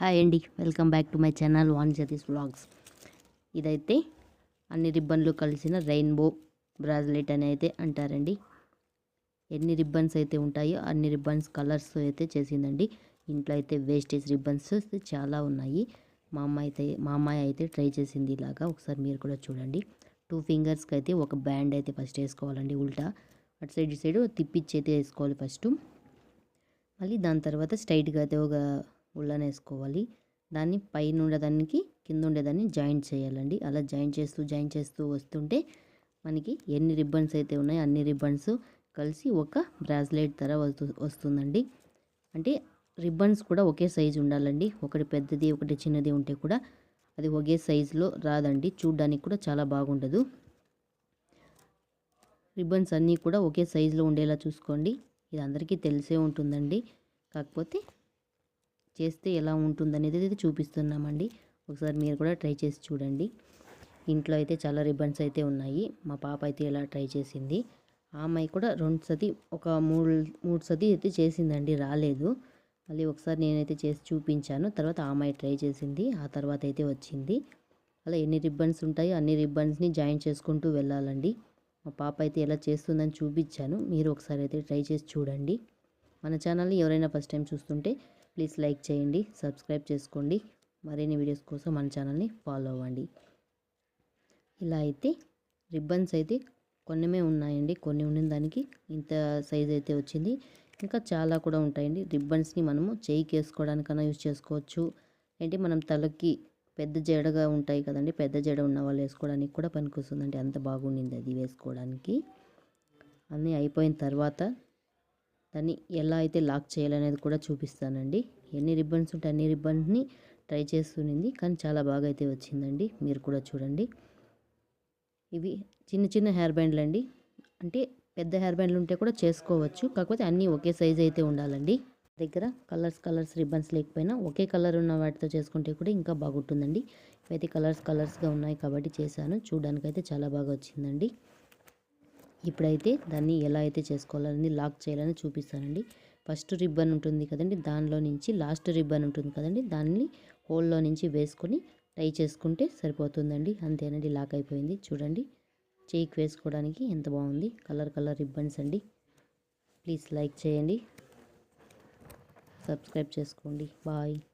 Hi అండి. Welcome back to my channel van జతీస్ vlogs. ఇదైతే అన్ని రిబ్బన్లు కలిసిన రెయిన్బో బ్రాజ్లెట్ అని అయితే అంటారండి. ఎన్ని రిబ్బన్స్ అయితే ఉంటాయో అన్ని రిబ్బన్స్ కలర్స్ అయితే చేసిందండి. ఇంట్లో అయితే వేస్టేజ్ రిబ్బన్స్ చాలా ఉన్నాయి. మా అమ్మాయి అయితే మా అమ్మాయి అయితే ట్రై చేసింది ఇలాగా. ఒకసారి మీరు కూడా చూడండి. టూ ఫింగర్స్కి అయితే ఒక బ్యాండ్ అయితే ఫస్ట్ వేసుకోవాలండి ఉల్టా. అటు సైడ్ ఇటు సైడ్ తిప్పిచ్చి అయితే వేసుకోవాలి ఫస్ట్. మళ్ళీ దాని తర్వాత స్ట్రైట్గా అయితే ఒక ఉళ్ళనేసుకోవాలి దాన్ని పైన ఉండేదానికి కింద ఉండేదాన్ని జాయింట్ చేయాలండి. అలా జాయింట్ చేస్తూ జాయింట్ చేస్తూ వస్తుంటే మనకి ఎన్ని రిబ్బన్స్ అయితే ఉన్నాయో అన్ని రిబ్బన్స్ కలిసి ఒక బ్రాస్లెట్ ధర వస్తు వస్తుందండి. అంటే రిబ్బన్స్ కూడా ఒకే సైజు ఉండాలండి. ఒకటి పెద్దది ఒకటి చిన్నది ఉంటే కూడా అది ఒకే సైజులో రాదండి. చూడ్డానికి కూడా చాలా బాగుండదు. రిబ్బన్స్ అన్నీ కూడా ఒకే సైజులో ఉండేలా చూసుకోండి. ఇది అందరికీ తెలిసే ఉంటుందండి. కాకపోతే చేస్తే ఎలా ఉంటుందనేది అయితే చూపిస్తున్నామండి. ఒకసారి మీరు కూడా ట్రై చేసి చూడండి. ఇంట్లో అయితే చాలా రిబ్బన్స్ అయితే ఉన్నాయి. మా పాప అయితే ఇలా ట్రై చేసింది. ఆమె కూడా రెండు సతి ఒక మూడు మూడు సతి అయితే చేసిందండి రాలేదు. మళ్ళీ ఒకసారి నేనైతే చేసి చూపించాను. తర్వాత ఆమె ట్రై చేసింది ఆ తర్వాత అయితే వచ్చింది. అలా ఎన్ని రిబ్బన్స్ ఉంటాయో అన్ని రిబ్బన్స్ని జాయిన్ చేసుకుంటూ వెళ్ళాలండి. మా పాప అయితే ఎలా చేస్తుందని చూపించాను. మీరు ఒకసారి అయితే ట్రై చేసి చూడండి. మన ఛానల్ని ఎవరైనా ఫస్ట్ టైం చూస్తుంటే ప్లీజ్ లైక్ చేయండి సబ్స్క్రైబ్ చేసుకోండి. మరిన్ని వీడియోస్ కోసం మన ఛానల్ని ఫాలో అవ్వండి. ఇలా అయితే రిబ్బన్స్ అయితే కొన్నమే ఉన్నాయండి. కొన్ని ఉన్న దానికి ఇంత సైజ్ అయితే వచ్చింది. ఇంకా చాలా కూడా ఉంటాయండి. రిబ్బన్స్ని మనము చేయికి వేసుకోవడానికన్నా యూజ్ చేసుకోవచ్చు. ఏంటి మనం తలకి పెద్ద జడగా ఉంటాయి కదండి. పెద్ద జడ ఉన్న వాళ్ళు వేసుకోవడానికి కూడా పనికొస్తుందండి. అంత బాగుండింది అది వేసుకోవడానికి. అన్నీ అయిపోయిన తర్వాత దాన్ని ఎలా అయితే లాక్ చేయాలనేది కూడా చూపిస్తానండి. ఎన్ని రిబ్బన్స్ ఉంటే అన్ని రిబ్బన్స్ని ట్రై చేస్తునింది కానీ చాలా బాగా అయితే వచ్చిందండి. మీరు కూడా చూడండి. ఇవి చిన్న చిన్న హెయిర్ బ్యాండ్లు అండి. అంటే పెద్ద హెయిర్ బ్యాండ్లు ఉంటే కూడా చేసుకోవచ్చు. కాకపోతే అన్నీ ఒకే సైజ్ అయితే ఉండాలండి. దగ్గర కలర్స్ కలర్స్ రిబ్బన్స్ లేకపోయినా ఒకే కలర్ ఉన్న వాటితో చేసుకుంటే కూడా ఇంకా బాగుంటుందండి. ఇవైతే కలర్స్ కలర్స్గా ఉన్నాయి కాబట్టి చేశాను. చూడడానికైతే చాలా బాగా వచ్చిందండి. ఇప్పుడైతే దాన్ని ఎలా అయితే చేసుకోవాలని లాక్ చేయాలని చూపిస్తానండి. ఫస్ట్ రిబ్బన్ ఉంటుంది కదండి దానిలో నుంచి లాస్ట్ రిబ్బన్ ఉంటుంది కదండి దాన్ని హోల్లో నుంచి వేసుకొని టై చేసుకుంటే సరిపోతుందండి. అంతేనండి లాక్ అయిపోయింది. చూడండి చేయికి వేసుకోవడానికి ఎంత బాగుంది. కలర్ కలర్ రిబ్బన్స్ అండి. ప్లీజ్ లైక్ చేయండి. సబ్స్క్రైబ్ చేసుకోండి. బాయ్.